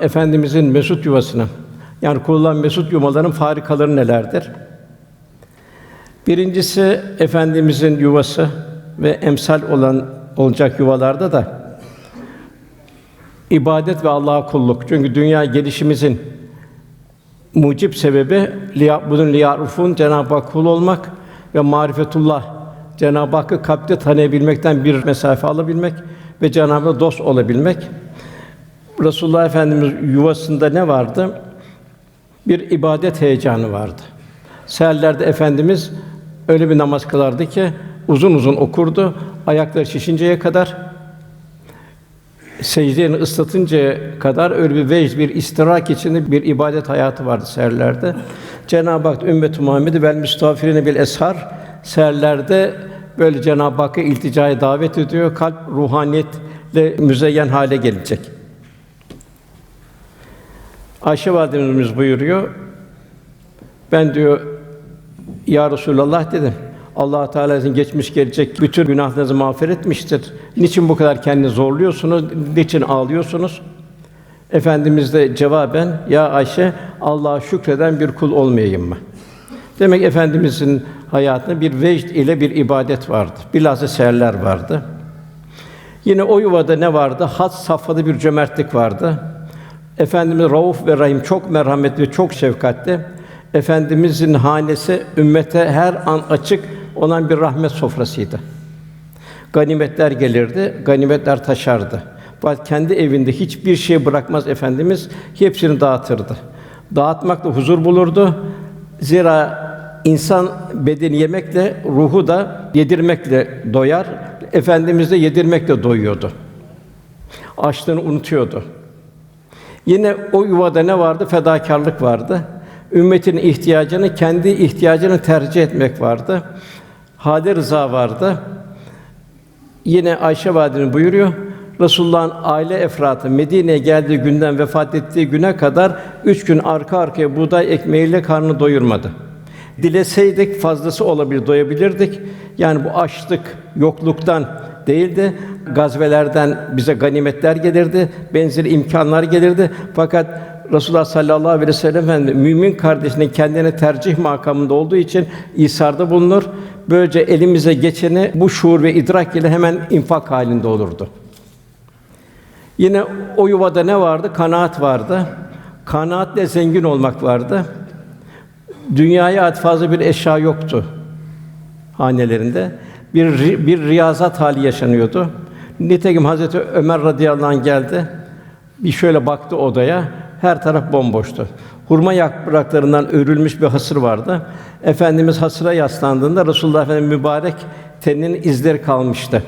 Efendimizin mesut yuvasına yani kurulan mesut yuvaların farikaları nelerdir? Birincisi efendimizin yuvası ve emsal olan olacak yuvalarda da ibadet ve Allah'a kulluk. Çünkü dünya gelişimizin mucip sebebi liya bunun liyarufun Cenab-ı Hak kul olmak ve marifetullah Cenab-ı Hakk'ı kalpte tanıyabilmekten bir mesafe alabilmek ve Cenab-ı dost olabilmek. Resulullah Efendimiz yuvasında ne vardı? Bir ibadet heyecanı vardı. Seherlerde efendimiz öyle bir namaz kılardı ki uzun uzun okurdu. Ayakları şişinceye kadar secdelerini ıslatıncaya kadar öyle bir vecd, bir istirak içinde bir ibadet hayatı vardı seherlerde. Cenab-ı Hak ümmet-i Muhammed'i vel müstafirine bil eshar seherlerde böyle Cenab-ı Hakk'a ilticaya davet ediyor. Kalp ruhaniyetle müzeyyen hale gelecek. Ayşe validemiz buyuruyor. Ben diyor ya Resulallah dedim. Allah Teala sizin geçmiş gelecek bütün günahlarınızı mağfiret etmiştir. Niçin bu kadar kendini zorluyorsunuz? Niçin ağlıyorsunuz? Efendimiz de cevaben ya Ayşe Allah'a şükreden bir kul olmayayım mı? Demek efendimizin hayatında bir vecd ile bir ibadet vardı. Bilhassa seherler vardı. Yine o yuvada ne vardı? Has safhada bir cömertlik vardı. Efendimiz Rauf ve Rahim çok merhametli çok şefkatli. Efendimizin hanesi ümmete her an açık olan bir rahmet sofrasıydı. Ganimetler gelirdi, ganimetler taşardı. Kendi evinde hiçbir şey bırakmaz efendimiz, hepsini dağıtırdı. Dağıtmakla huzur bulurdu. Zira insan bedeni yemekle, ruhu da yedirmekle doyar. Efendimiz de yedirmekle doyuyordu. Açlığını unutuyordu. Yine o yuvada ne vardı? Fedakarlık vardı. Ümmetin ihtiyacını kendi ihtiyacını tercih etmek vardı. Hâde rıza vardı. Yine Ayşe validemiz buyuruyor. Resulullah'ın aile efratı Medine'ye geldiği günden vefat ettiği güne kadar üç gün arka arkaya buğday ekmeğiyle karnını doyurmadı. Dileseydik fazlası olabilir, doyabilirdik. Yani bu açlık, yokluktan değil de gazvelerden bize ganimetler gelirdi, benzeri imkanlar gelirdi. Fakat Resulullah sallallahu aleyhi ve sellem Efendimiz mümin kardeşinin kendine tercih makamında olduğu için isarda bulunur. Böylece elimize geçeni bu şuur ve idrak ile hemen infak halinde olurdu. Yine o yuvada ne vardı? Kanaat vardı. Kanaatle zengin olmak vardı. Dünyaya ait fazla bir eşya yoktu hanelerinde. Bir bir riyazat hali yaşanıyordu. Nitekim Hazreti Ömer radıyallahu anh geldi. Bir şöyle baktı odaya. Her taraf bomboştu. Hurma yapraklarından örülmüş bir hasır vardı. Efendimiz hasıra yaslandığında Resulullah Efendimiz mübarek teninin izleri kalmıştı.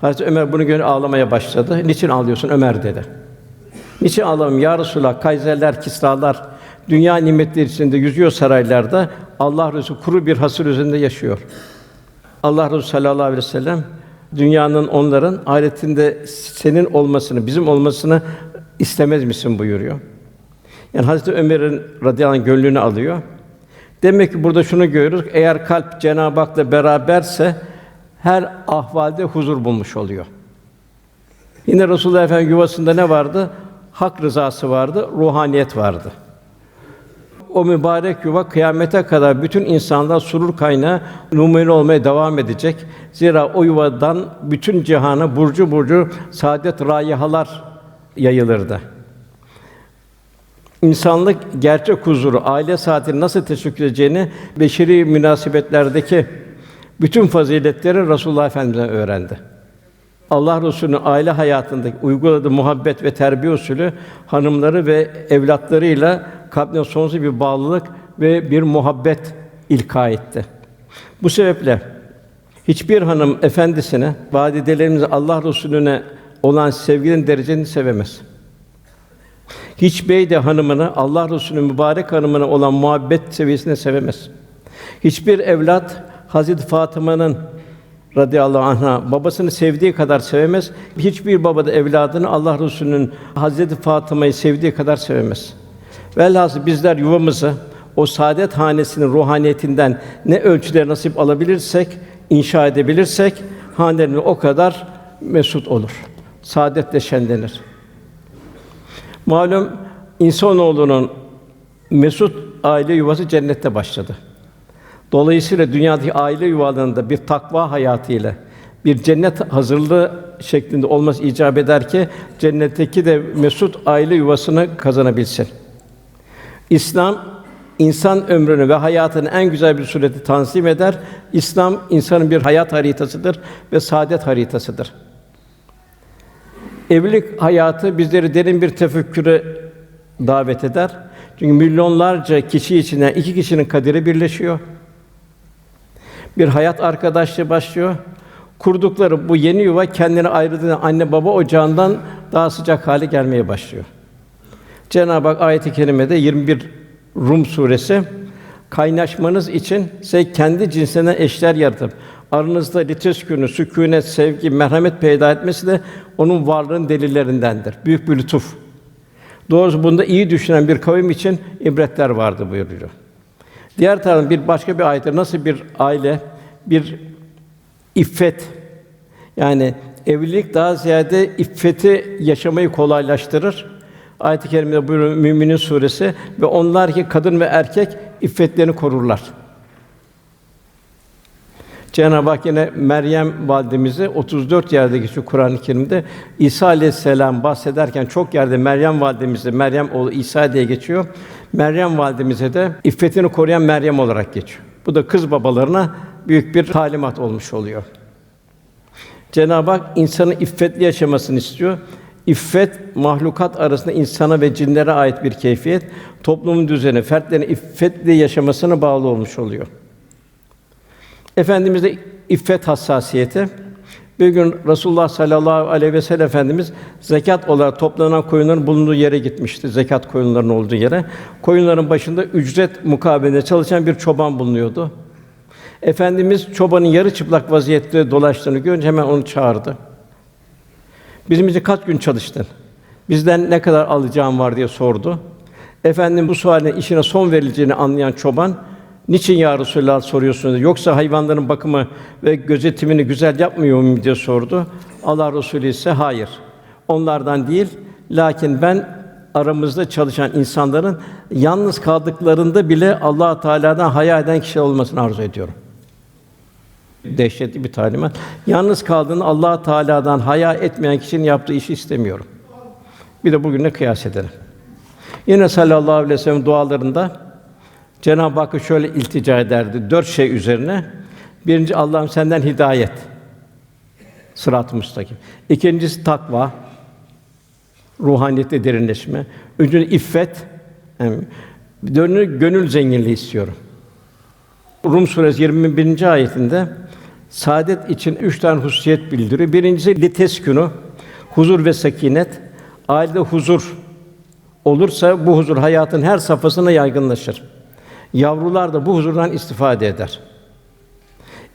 Hazreti Ömer bunu görünce ağlamaya başladı. Niçin ağlıyorsun Ömer dedi. Niçin ağlamam ya Resulullah? Kayserler, kisralar dünya nimetleri içinde yüzüyor saraylarda. Allah Resulü kuru bir hasır üzerinde yaşıyor. Allah Resulü sallallahu aleyhi ve sellem dünyanın onların ahiretinde senin olmasını, bizim olmasını istemez misin buyuruyor. Yani Hazreti Ömer'in radıyallahu anh gönlünü alıyor. Demek ki burada şunu görüyoruz. Eğer kalp Cenab-ı Hak'la beraberse her ahvalde huzur bulmuş oluyor. Yine Resulullah Efendimiz yuvasında ne vardı? Hak rızası vardı, ruhaniyet vardı. O mübarek yuva kıyamete kadar bütün insanlar surur kaynağı numune olmaya devam edecek. Zira o yuvadan bütün cihana burcu burcu saadet rayihalar yayılırdı. İnsanlık gerçek huzuru, aile saatini nasıl teşekkür edeceğini beşeri münasebetlerdeki bütün faziletleri Resulullah Efendimiz'den öğrendi. Allah Resulü'nün aile hayatındaki uyguladığı muhabbet ve terbiye usulü hanımları ve evlatlarıyla kalbine sonsuz bir bağlılık ve bir muhabbet ilka etti. Bu sebeple hiçbir hanım efendisine, validelerimiz Allah Resulüne olan sevginin derecesini sevemez. Hiç bey de hanımını Allah Resulü'nün mübarek hanımına olan muhabbet seviyesinde sevemez. Hiçbir evlat Hazreti Fatıma'nın radıyallahu anha babasını sevdiği kadar sevemez. Hiçbir baba da evladını Allah Resulü'nün Hazreti Fatıma'yı sevdiği kadar sevemez. Velhâsıl bizler yuvamızı o saadet hanesinin ruhaniyetinden ne ölçüde nasip alabilirsek, inşa edebilirsek hanelerimiz o kadar mesut olur. Saadetle şenlenir. Malum insanoğlunun mesut aile yuvası cennette başladı. Dolayısıyla dünyadaki aile yuvalarında bir takva hayatıyla bir cennet hazırlığı şeklinde olması icap eder ki cennetteki de mesut aile yuvasını kazanabilsin. İslam insan ömrünü ve hayatını en güzel bir surette tanzim eder. İslam insanın bir hayat haritasıdır ve saadet haritasıdır. Evlilik hayatı bizleri derin bir tefekküre davet eder. Çünkü milyonlarca kişi içinden iki kişinin kaderi birleşiyor. Bir hayat arkadaşlığı başlıyor. Kurdukları bu yeni yuva kendini ayırdığında anne baba ocağından daha sıcak hale gelmeye başlıyor. Cenab-ı Hak ayet-i kerimede 21 Rum suresi kaynaşmanız için size kendi cinsinden eşler yaratıp aranızda liteskünü, sükûnet, sevgi, merhamet peyda etmesi de onun varlığın delillerindendir. Büyük bir lütuf. Doğrusu bunda iyi düşünen bir kavim için ibretler vardı buyuruyor. Diğer taraftan bir başka bir ayette nasıl bir aile, bir iffet yani evlilik daha ziyade iffeti yaşamayı kolaylaştırır. Ayet-i kerimede buyuruyor Müminin suresi ve onlar ki kadın ve erkek iffetlerini korurlar. Cenab-ı Hak yine Meryem validemizi 34 yerde geçiyor Kur'an-ı Kerim'de. İsa aleyhisselam bahsederken çok yerde Meryem validemizi Meryem oğlu İsa diye geçiyor. Meryem validemize de iffetini koruyan Meryem olarak geçiyor. Bu da kız babalarına büyük bir talimat olmuş oluyor. Cenab-ı Hak insanın iffetli yaşamasını istiyor. İffet mahlukat arasında insana ve cinlere ait bir keyfiyet. Toplumun düzeni fertlerin iffetli yaşamasına bağlı olmuş oluyor. Efendimizde iffet hassasiyeti. Bir gün Rasulullah sallallahu aleyhi ve sellem Efendimiz zekat olarak toplanan koyunların bulunduğu yere gitmişti. Zekat koyunlarının olduğu yere. Koyunların başında ücret mukabilinde çalışan bir çoban bulunuyordu. Efendimiz çobanın yarı çıplak vaziyette dolaştığını görünce hemen onu çağırdı. Bizim için kaç gün çalıştın? Bizden ne kadar alacağım var diye sordu. Efendim bu sualine işine son verileceğini anlayan çoban, niçin ya Resulallah soruyorsunuz? Yoksa hayvanların bakımı ve gözetimini güzel yapmıyor muyum diye sordu. Allah Resulü ise hayır. Onlardan değil, lakin ben aramızda çalışan insanların yalnız kaldıklarında bile Allah Teala'dan haya eden kişi olmasını arzu ediyorum. Dehşetli bir talimat. Yalnız kaldığında Allah Teala'dan haya etmeyen kişinin yaptığı işi istemiyorum. Bir de bugünle kıyas edelim. Yine sallallahu aleyhi ve sellem dualarında Cenab-ı Hakk'a şöyle iltica ederdi dört şey üzerine. Birinci Allah'ım senden hidayet. Sırat-ı müstakim. İkincisi takva. Ruhaniyette derinleşme. Üçüncü iffet. Yani dönü gönül zenginliği istiyorum. Rum suresi 21. ayetinde saadet için üç tane hususiyet bildiriyor. Birincisi liteskünü, huzur ve sakinet. Ailede huzur olursa bu huzur hayatın her safhasına yaygınlaşır. Yavrular da bu huzurdan istifade eder.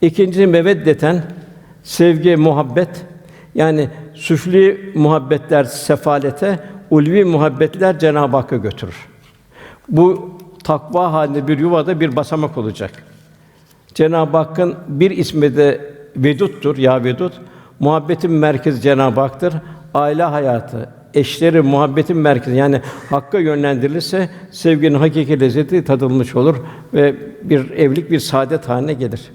İkincisi meveddeten sevgi, muhabbet. Yani süfli muhabbetler sefalete, ulvi muhabbetler Cenab-ı Hakk'a götürür. Bu takva halinde bir yuvada bir basamak olacak. Cenab-ı Hakk'ın bir ismi de Vedut'tur, ya Vedut. Muhabbetin merkezi Cenab-ı Hak'tır. Aile hayatı, eşleri muhabbetin merkezi yani hakka yönlendirilirse sevginin hakiki lezzeti tadılmış olur ve bir evlilik bir saadet haline gelir.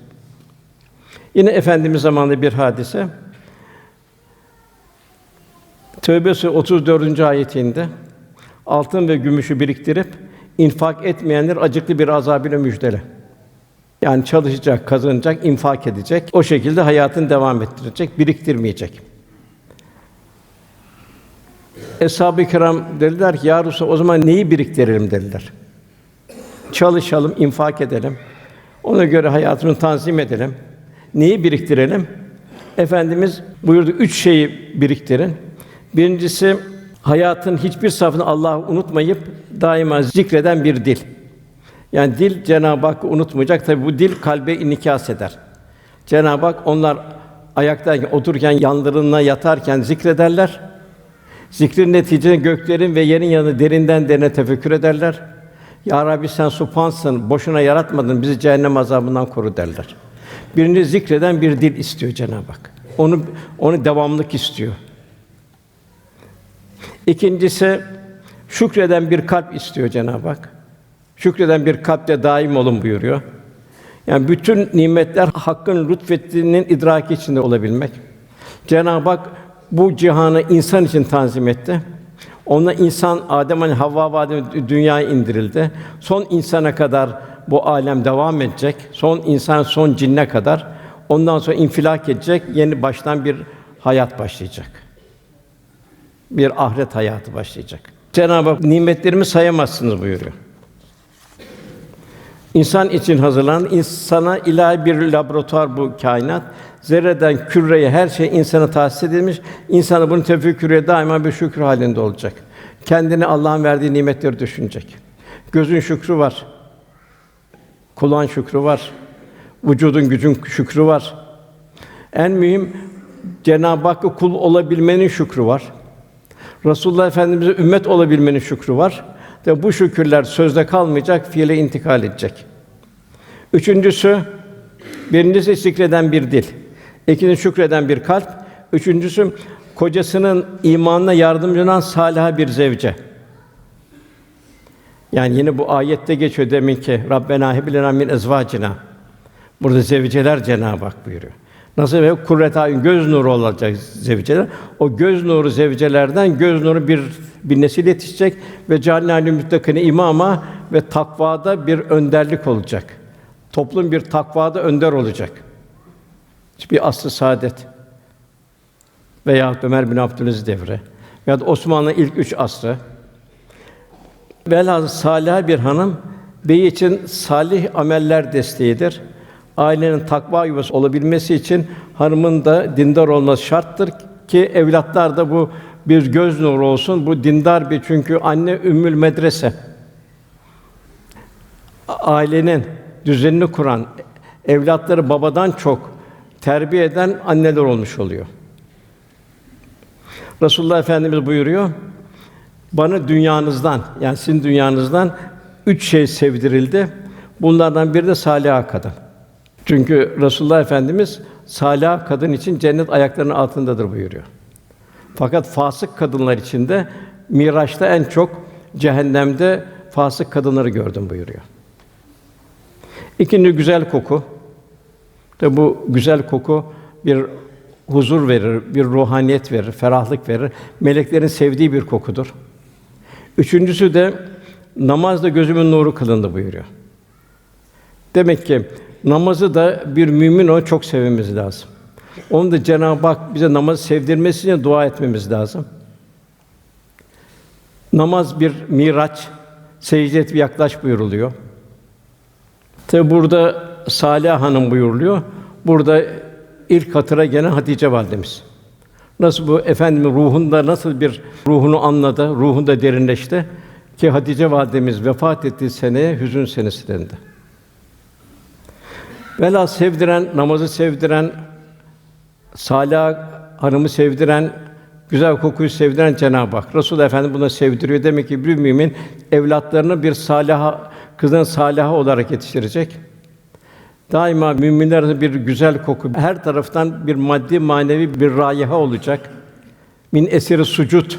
Yine efendimiz zamanında bir hadise. Tövbe Suresi 34. ayetinde altın ve gümüşü biriktirip infak etmeyenler acıklı bir azabıyla müjdele. Yani çalışacak, kazanacak, infak edecek. O şekilde hayatını devam ettirecek, biriktirmeyecek. Eshab-ı kiram dediler ki, Ya o zaman neyi biriktirelim dediler. Çalışalım, infak edelim. Ona göre hayatını tanzim edelim. Neyi biriktirelim? Efendimiz buyurdu, üç şeyi biriktirin. Birincisi, hayatın hiçbir safını Allah'ı unutmayıp daima zikreden bir dil. Yani dil Cenab-ı Hakk'ı unutmayacak. Tabi bu dil kalbe inikas eder. Cenab-ı Hak onlar ayaktayken, otururken, yanlarına yatarken zikrederler. Zikrin neticesinde göklerin ve yerin yanı derinden derine tefekkür ederler. Ya Rabbi sen supansın, boşuna yaratmadın, bizi cehennem azabından koru derler. Birini zikreden bir dil istiyor Cenab-ı Hak. Onu onu devamlık istiyor. İkincisi Şükreden bir kalp istiyor Cenab-ı Hak. Şükreden bir kalpte daim olun buyuruyor. Yani bütün nimetler Hakk'ın lütfettiğinin idraki içinde olabilmek. Cenab-ı Hak bu cihanı insan için tanzim etti. Ona insan Adem hani Havva vadine dünyaya indirildi. Son insana kadar bu alem devam edecek. Son insan son cinne kadar. Ondan sonra infilak edecek. Yeni baştan bir hayat başlayacak. Bir ahiret hayatı başlayacak. Cenab-ı Hak nimetlerimi sayamazsınız buyuruyor. İnsan için hazırlanan insana ilahi bir laboratuvar bu kainat. Zerreden küreye her şey insana tahsis edilmiş. İnsanı bunun tefekkürüye daima bir şükür halinde olacak. Kendini Allah'ın verdiği nimetleri düşünecek. Gözün şükrü var. Kulağın şükrü var. Vücudun gücün şükrü var. En mühim Cenab-ı Hakk'a kul olabilmenin şükrü var. Resulullah Efendimize ümmet olabilmenin şükrü var. Ve bu şükürler sözde kalmayacak, fiile intikal edecek. Üçüncüsü, birincisi zikreden bir dil. İkincisi şükreden bir kalp. Üçüncüsü kocasının imanına yardımcı olan salih bir zevce. Yani yine bu ayette geçiyor demin ki Rabbena heb lena min ezvacina. Burada zevceler Cenab-ı Hak buyuruyor. Nasıl ve kurret ayun göz nuru olacak zevceler. O göz nuru zevcelerden göz nuru bir bir nesil yetişecek ve cealnâlü müttakine imama ve takvada bir önderlik olacak. Toplum bir takvada önder olacak. Bir asr-ı saadet veya Ömer bin Abdülaziz devri veya Osmanlı ilk üç asrı. Velhâsıl salih bir hanım bey için salih ameller desteğidir. Ailenin takva yuvası olabilmesi için hanımın da dindar olması şarttır ki evlatlar da bu bir göz nuru olsun. Bu dindar bir çünkü anne ümmül medrese. Ailenin düzenini kuran, evlatları babadan çok terbiye eden anneler olmuş oluyor. Resulullah Efendimiz buyuruyor. Bana dünyanızdan yani sizin dünyanızdan üç şey sevdirildi. Bunlardan biri de salih kadın. Çünkü Resulullah Efendimiz salih kadın için cennet ayaklarının altındadır buyuruyor. Fakat fasık kadınlar için de Miraç'ta en çok cehennemde fasık kadınları gördüm buyuruyor. İkinci güzel koku. Tabi bu güzel koku bir huzur verir, bir ruhaniyet verir, ferahlık verir. Meleklerin sevdiği bir kokudur. Üçüncüsü de namazda gözümün nuru kılındı buyuruyor. Demek ki namazı da bir mümin o çok sevmemiz lazım. Onu da Cenab-ı Hak bize namazı sevdirmesi için dua etmemiz lazım. Namaz bir miraç, secde et yaklaş buyuruluyor. Tabi burada Salih Hanım buyuruluyor. Burada ilk hatıra gelen Hatice validemiz. Nasıl bu efendimin ruhunda nasıl bir ruhunu anladı, ruhunda derinleşti ki Hatice validemiz vefat ettiği seneye hüzün senesi dendi. Vela sevdiren, namazı sevdiren, Salih hanımı sevdiren, güzel kokuyu sevdiren Cenab-ı Hak. Resul Efendi buna sevdiriyor. Demek ki bir mümin evlatlarını bir saliha, kızın saliha olarak yetiştirecek. Daima müminler bir güzel koku, her taraftan bir maddi manevi bir raiha olacak. Min esiri sucud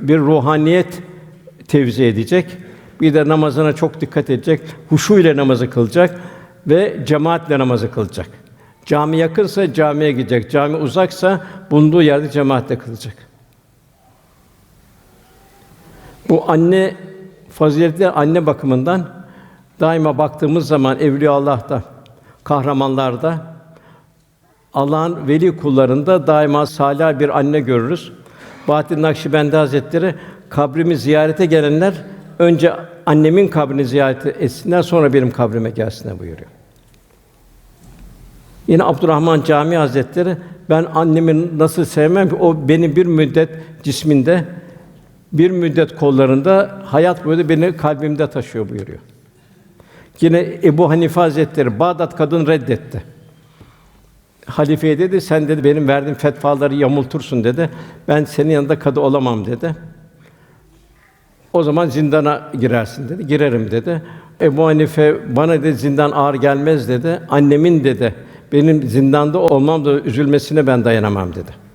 bir ruhaniyet tevzi edecek. Bir de namazına çok dikkat edecek. Huşu ile namazı kılacak ve cemaatle namazı kılacak. Cami yakınsa camiye gidecek. Cami uzaksa bulunduğu yerde cemaatle kılacak. Bu anne faziletli anne bakımından daima baktığımız zaman evliya Allah'ta, kahramanlarda Allah'ın veli kullarında daima salih bir anne görürüz. Bahattin Nakşibendi Hazretleri kabrimi ziyarete gelenler önce annemin kabrini ziyaret etsinler sonra benim kabrime gelsinler buyuruyor. Yine Abdurrahman Cami Hazretleri ben annemi nasıl sevmem ki o benim bir müddet cisminde bir müddet kollarında hayat boyu beni kalbimde taşıyor buyuruyor. Yine Ebu Hanife Hazretleri Bağdat kadın reddetti. Halifeye dedi sen dedi benim verdiğim fetvaları yamultursun dedi. Ben senin yanında kadı olamam dedi. O zaman zindana girersin dedi. Girerim dedi. Ebu Hanife bana dedi zindan ağır gelmez dedi. Annemin dedi benim zindanda olmam da üzülmesine ben dayanamam dedi.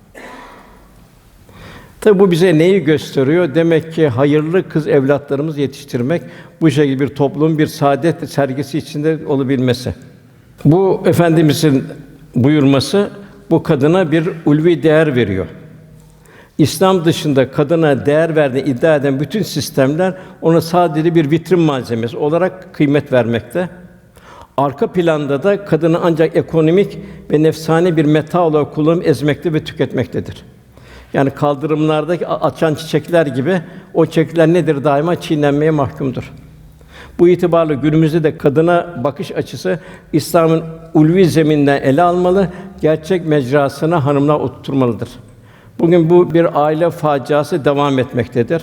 Tabi bu bize neyi gösteriyor? Demek ki hayırlı kız evlatlarımız yetiştirmek, bu şekilde bir toplumun bir saadet sergisi içinde olabilmesi. Bu efendimizin buyurması bu kadına bir ulvi değer veriyor. İslam dışında kadına değer verdiğini iddia eden bütün sistemler ona sadece bir vitrin malzemesi olarak kıymet vermekte. Arka planda da kadını ancak ekonomik ve nefsani bir meta olarak kullanıp ezmekte ve tüketmektedir. Yani kaldırımlardaki açan çiçekler gibi o çiçekler nedir? Daima çiğnenmeye mahkumdur. Bu itibarla günümüzde de kadına bakış açısı İslam'ın ulvi zeminden ele almalı, gerçek mecrasına hanımlar oturtmalıdır. Bugün bu bir aile faciası devam etmektedir.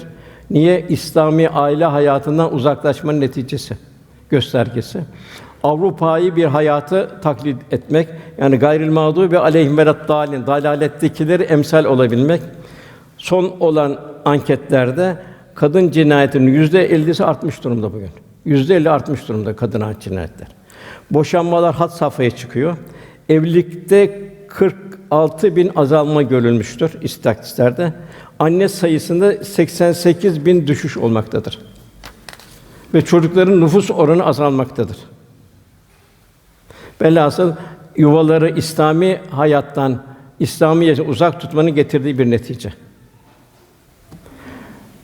Niye? İslami aile hayatından uzaklaşmanın neticesi, göstergesi. Avrupa'yı bir hayatı taklit etmek, yani gayril mağdubi ve aleyhim veleddâlin, dalalettekileri emsal olabilmek. Son olan anketlerde kadın cinayetinin yüzde ellisi artmış durumda bugün. Yüzde elli artmış durumda kadın cinayetler. Boşanmalar had safhaya çıkıyor. Evlilikte 46 bin azalma görülmüştür istatistiklerde. Anne sayısında 88 bin düşüş olmaktadır. Ve çocukların nüfus oranı azalmaktadır. Velhasıl yuvaları İslami hayattan, İslami yaşamdan uzak tutmanın getirdiği bir netice.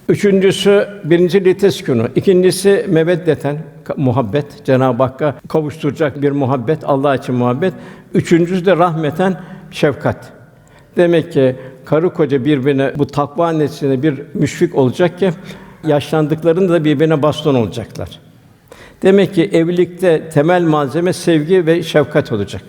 Üçüncüsü birinci liteskunu, ikincisi meveddeten muhabbet, Cenab-ı Hakk'a kavuşturacak bir muhabbet, Allah için muhabbet. Üçüncüsü de rahmeten şefkat. Demek ki karı koca birbirine bu takva neticesinde bir müşfik olacak ki yaşlandıklarında da birbirine baston olacaklar. Demek ki evlilikte temel malzeme sevgi ve şefkat olacak.